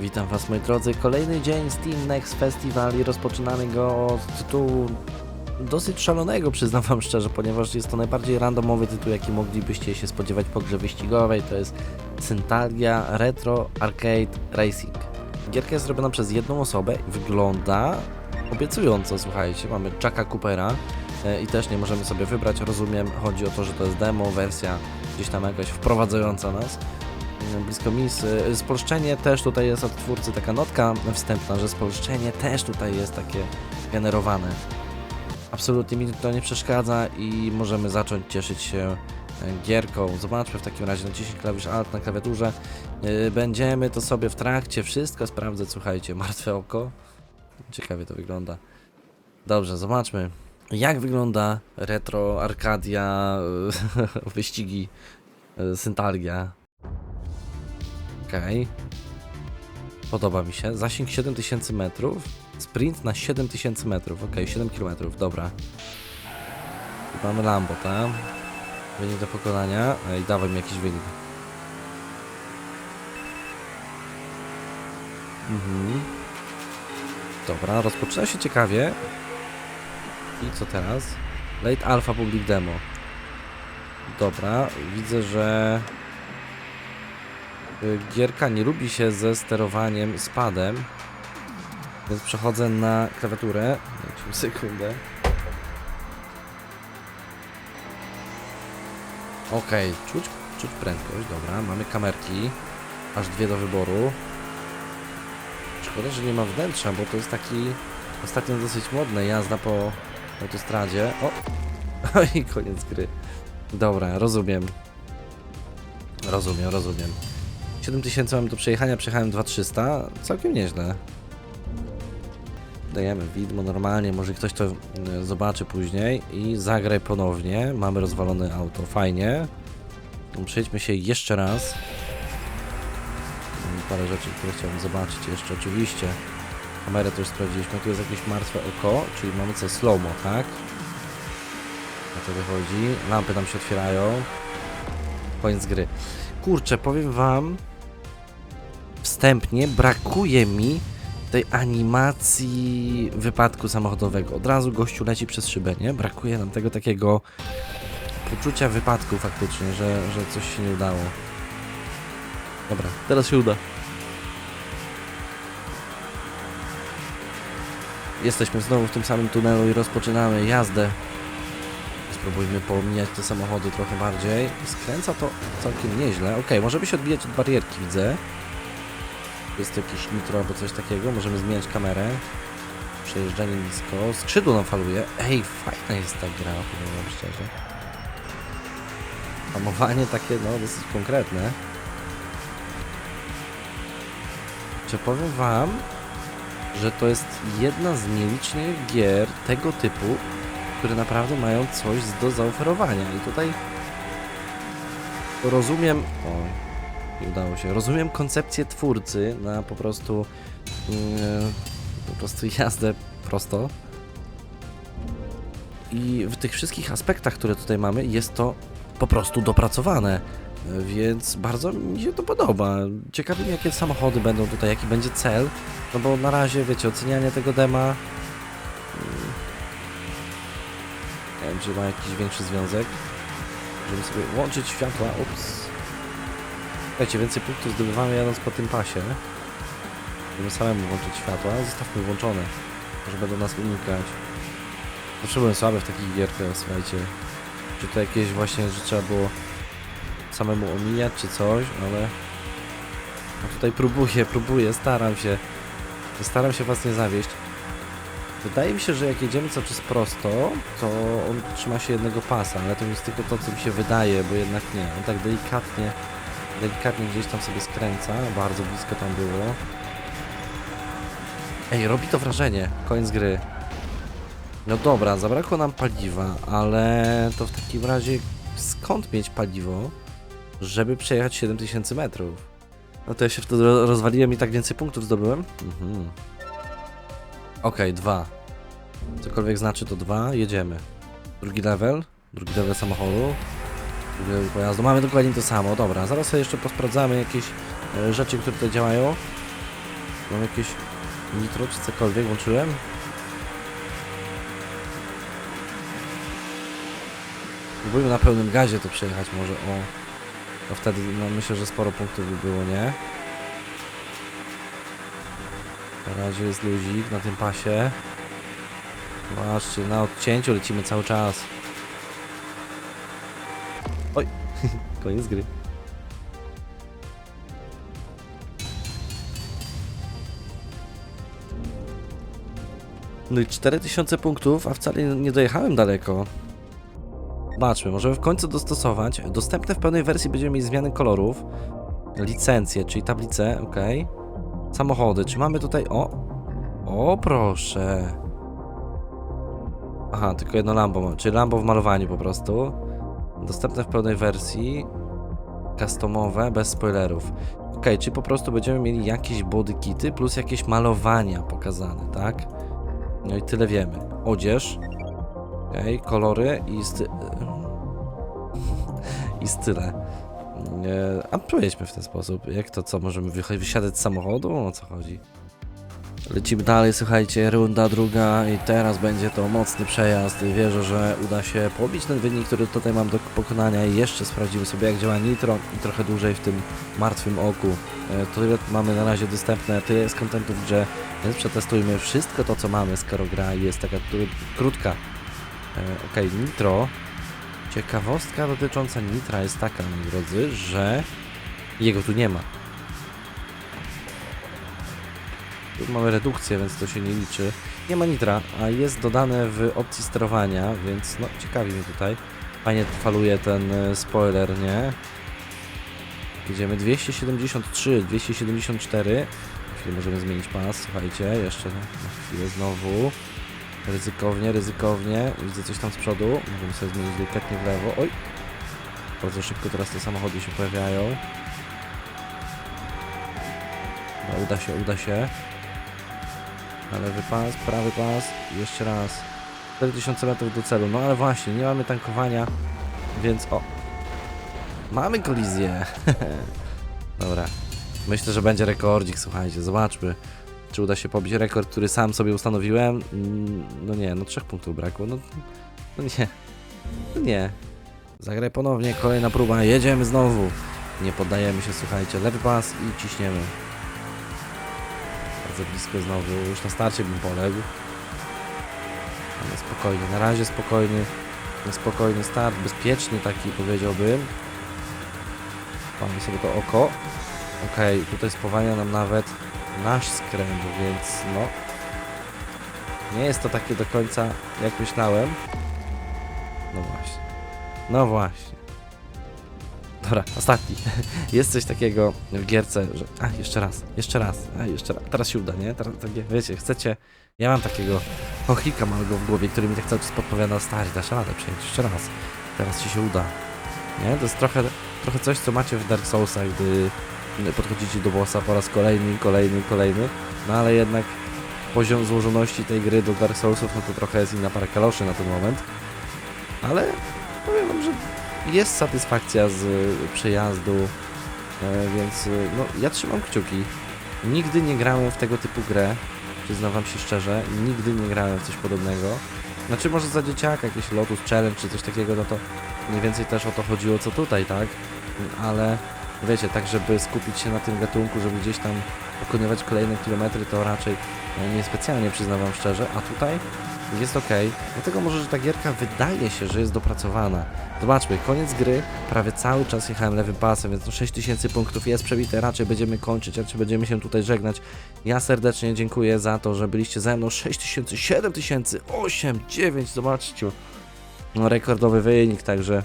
Witam Was moi drodzy, kolejny dzień Steam Next Festival i rozpoczynamy go od tytułu dosyć szalonego, przyznam Wam szczerze, ponieważ jest to najbardziej randomowy tytuł, jaki moglibyście się spodziewać po grze wyścigowej, to jest Syntalia Retro Arcade Racing. Gierka jest zrobiona przez jedną osobę wygląda obiecująco, słuchajcie, mamy Jacka Coopera e, i też nie możemy sobie wybrać, rozumiem, chodzi o to, że to jest demo, wersja gdzieś tam jakaś wprowadzająca nas blisko mis. Y, Spolszczenie też tutaj jest od twórcy taka notka wstępna, że spolszczenie też tutaj jest takie generowane. Absolutnie mi to nie przeszkadza i możemy zacząć cieszyć się e, gierką. Zobaczmy w takim razie, naciśnij klawisz Alt na klawiaturze. Yy, Będziemy to sobie w trakcie wszystko sprawdzać. Słuchajcie, martwe oko. Ciekawie to wygląda. Dobrze, zobaczmy. Jak wygląda retro, Arkadia, wyścigi, Syntalgia. Okej. Podoba mi się. Zasięg 7000 metrów. Sprint na 7000 metrów. Okej, 7 km, dobra. Mamy Lambo, tak? Wynik do pokonania. Ej, dawaj mi jakiś wynik. Mhm. Dobra, rozpoczyna się ciekawie. I co teraz? Late Alpha Public Demo. Dobra, widzę, że gierka nie lubi się ze sterowaniem z padem, więc przechodzę na klawiaturę. Sekundę. Okej, czuć, czuć prędkość, dobra, mamy kamerki, aż dwie do wyboru. Szkoda, że nie ma wnętrza, bo to jest taki ostatnio dosyć modne, jazda po autostradzie. O! I koniec gry. Dobra, rozumiem. Rozumiem, rozumiem. 7000 mam do przejechania, przejechałem 2300, całkiem nieźle. Dajemy widmo normalnie, może ktoś to y, zobaczy później i zagraj ponownie. Mamy rozwalone auto, fajnie. Przejdźmy się jeszcze raz. Mam parę rzeczy, które chciałbym zobaczyć jeszcze, oczywiście. Kamerę też sprawdziliśmy, tu jest jakieś martwe oko, czyli mamy co, slow-mo, tak? O to wychodzi. Lampy nam się otwierają. Koniec gry. Kurczę, powiem wam wstępnie, brakuje mi tej animacji wypadku samochodowego. Od razu gościu leci przez szybę, nie? Brakuje nam tego takiego poczucia wypadku faktycznie, że, że coś się nie udało. Dobra, teraz się uda. Jesteśmy znowu w tym samym tunelu i rozpoczynamy jazdę. Spróbujmy pomijać te samochody trochę bardziej. Skręca to całkiem nieźle. Ok, możemy się odbijać od barierki, widzę. Jest jakieś nitro albo coś takiego. Możemy zmieniać kamerę. Przejeżdżanie nisko. Skrzydło nam faluje. Ej, fajna jest ta gra, powiem wam szczerze. Hamowanie takie, no, dosyć konkretne. Czy powiem wam, że to jest jedna z nielicznych gier tego typu, które naprawdę mają coś do zaoferowania. I tutaj rozumiem. O, nie udało się. Rozumiem koncepcję twórcy na po prostu. mm, po prostu jazdę prosto. I w tych wszystkich aspektach, które tutaj mamy, jest to po prostu dopracowane. Więc bardzo mi się to podoba. Ciekawi mnie, jakie samochody będą tutaj, jaki będzie cel. No bo na razie, wiecie, ocenianie tego dema. mm, Nie wiem, czy ma jakiś większy związek. Żeby sobie łączyć światła. Ups. Słuchajcie, więcej punktów zdobywamy jadąc po tym pasie. Żeby samemu włączyć światła. Zostawmy włączone. Może będą nas unikać. Zawsze byłem słaby w takich gierkach, słuchajcie. Czy to jakieś właśnie, że trzeba było samemu omijać czy coś, ale no tutaj próbuję, próbuję, staram się. Staram się was nie zawieść. Wydaje mi się, że jak jedziemy cały czas prosto, to on trzyma się jednego pasa, ale to jest tylko to, co mi się wydaje, bo jednak nie. On tak delikatnie, delikatnie gdzieś tam sobie skręca, bardzo blisko tam było. Ej, robi to wrażenie. Koniec gry. No dobra, zabrakło nam paliwa, ale to w takim razie skąd mieć paliwo, żeby przejechać 7000 metrów? No to ja się wtedy ro- rozwaliłem i tak więcej punktów zdobyłem. Mhm. Okej, dwa. Cokolwiek znaczy to dwa, jedziemy. Drugi level, drugi level samochodu, pojazdu. Mamy dokładnie to samo, dobra. Zaraz sobie jeszcze posprawdzamy jakieś e, rzeczy, które tutaj działają. Mam jakieś nitro czy cokolwiek włączyłem? Próbujmy na pełnym gazie to przejechać może, o. To wtedy no, myślę, że sporo punktów by było, nie? Na razie jest luzik na tym pasie. Zobaczcie, na odcięciu lecimy cały czas. Oj, koniec gry. No i 4000 punktów, a wcale nie- dojechałem daleko. Zobaczmy, możemy w końcu dostosować. Dostępne w pełnej wersji będziemy mieć zmiany kolorów. Licencje, czyli tablice, ok. Samochody, czy mamy tutaj... O! O, proszę. Aha, tylko jedno Lambo, czyli Lambo w malowaniu po prostu. Dostępne w pełnej wersji. Customowe, bez spoilerów. Ok, czyli po prostu będziemy mieli jakieś body kity plus jakieś malowania pokazane, tak? No i tyle wiemy. Odzież. Okej, kolory i sty... I style. A pojedźmy w ten sposób. Jak to co? Możemy wysiadać z samochodu? O co chodzi? Lecimy dalej, słuchajcie, runda druga i teraz będzie to mocny przejazd. Wierzę, że uda się pobić ten wynik, który tutaj mam do pokonania i jeszcze sprawdzimy sobie jak działa nitro i trochę dłużej w tym martwym oku. E, Tyle mamy na razie dostępne, tyle jest kontentu w grze, więc przetestujmy wszystko to co mamy, skoro gra jest taka krótka. E, Okej, nitro. Ciekawostka dotycząca nitra jest taka, moi drodzy, że jego tu nie ma. Mamy redukcję, więc to się nie liczy. Nie ma nitra, a jest dodane w opcji sterowania, więc no ciekawi mnie tutaj. Fajnie faluje ten e, spoiler, nie? Idziemy 273, 274. Na chwilę możemy zmienić pas, słuchajcie, jeszcze na chwilę znowu. Ryzykownie, ryzykownie. Widzę coś tam z przodu. Możemy sobie zmienić delikatnie w lewo. Oj! Bardzo szybko teraz te samochody się pojawiają. No, uda się, uda się. Na lewy pas, prawy pas. i Jeszcze raz. 4000 metrów do celu. No ale właśnie, nie mamy tankowania, więc o. Mamy kolizję. Dobra. Myślę, że będzie rekordzik, słuchajcie, zobaczmy. Czy uda się pobić rekord, który sam sobie ustanowiłem? Mm, No nie, no trzech punktów brakło. No, no nie. No nie. Zagraj ponownie, kolejna próba, jedziemy znowu. Nie poddajemy się, słuchajcie. Lewy pas i ciśniemy. Bardzo blisko znowu, już na starcie bym poległ. Ale spokojnie, na razie spokojny. Spokojny start, bezpieczny taki powiedziałbym. Mamy sobie to oko. Okej, tutaj spowalnia nam nawet nasz skręt, więc no. Nie jest to takie do końca jak myślałem. No właśnie. No właśnie. Dobra, ostatni. Jest coś takiego w gierce, że. A, jeszcze raz, jeszcze raz, a jeszcze raz. Teraz się uda, nie? Teraz takie, wiecie, chcecie. Ja mam takiego chochlika małego w głowie, który mi tak cały czas podpowiada, stary, dasz radę przejść jeszcze raz. Teraz ci się uda. Nie? To jest trochę, trochę coś, co macie w Dark Soulsach, gdy podchodzicie do bossa po raz kolejny, kolejny, kolejny. No ale jednak poziom złożoności tej gry do Dark Soulsów, no to trochę jest inna para kaloszy na ten moment. Ale powiem wam, że jest satysfakcja z y, przejazdu, e, więc y, no, ja trzymam kciuki. Nigdy nie grałem w tego typu grę, przyznam wam się szczerze, nigdy nie grałem w coś podobnego. Znaczy może za dzieciaka, jakiś Lotus Challenge czy coś takiego, no to mniej więcej też o to chodziło co tutaj, tak? Ale wiecie, tak żeby skupić się na tym gatunku, żeby gdzieś tam pokonywać kolejne kilometry, to raczej e, niespecjalnie przyznam wam szczerze, a tutaj jest ok. Dlatego może, że ta gierka wydaje się, że jest dopracowana. Zobaczmy, koniec gry, prawie cały czas jechałem lewym pasem, więc no 6000 punktów jest przebite, raczej będziemy kończyć, raczej będziemy się tutaj żegnać. Ja serdecznie dziękuję za to, że byliście ze mną 6000, 7000, 8, 9, zobaczcie. No, rekordowy wynik, także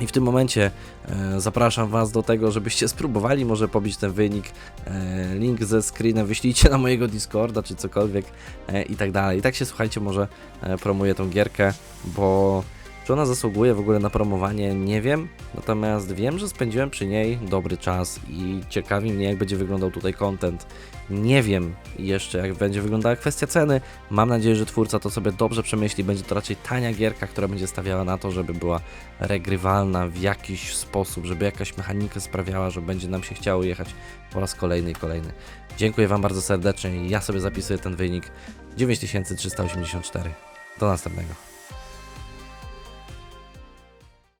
i w tym momencie e, zapraszam Was do tego, żebyście spróbowali może pobić ten wynik. E, link ze screenem wyślijcie na mojego Discorda czy cokolwiek e, i tak dalej. I tak się słuchajcie, może promuję tą gierkę, bo Czy ona zasługuje w ogóle na promowanie, nie wiem. Natomiast wiem, że spędziłem przy niej dobry czas i ciekawi mnie, jak będzie wyglądał tutaj content. Nie wiem jeszcze, jak będzie wyglądała kwestia ceny. Mam nadzieję, że twórca to sobie dobrze przemyśli. Będzie to raczej tania gierka, która będzie stawiała na to, żeby była regrywalna w jakiś sposób, żeby jakaś mechanika sprawiała, że będzie nam się chciało jechać po raz kolejny i kolejny. Dziękuję Wam bardzo serdecznie ja sobie zapisuję ten wynik 9384. Do następnego.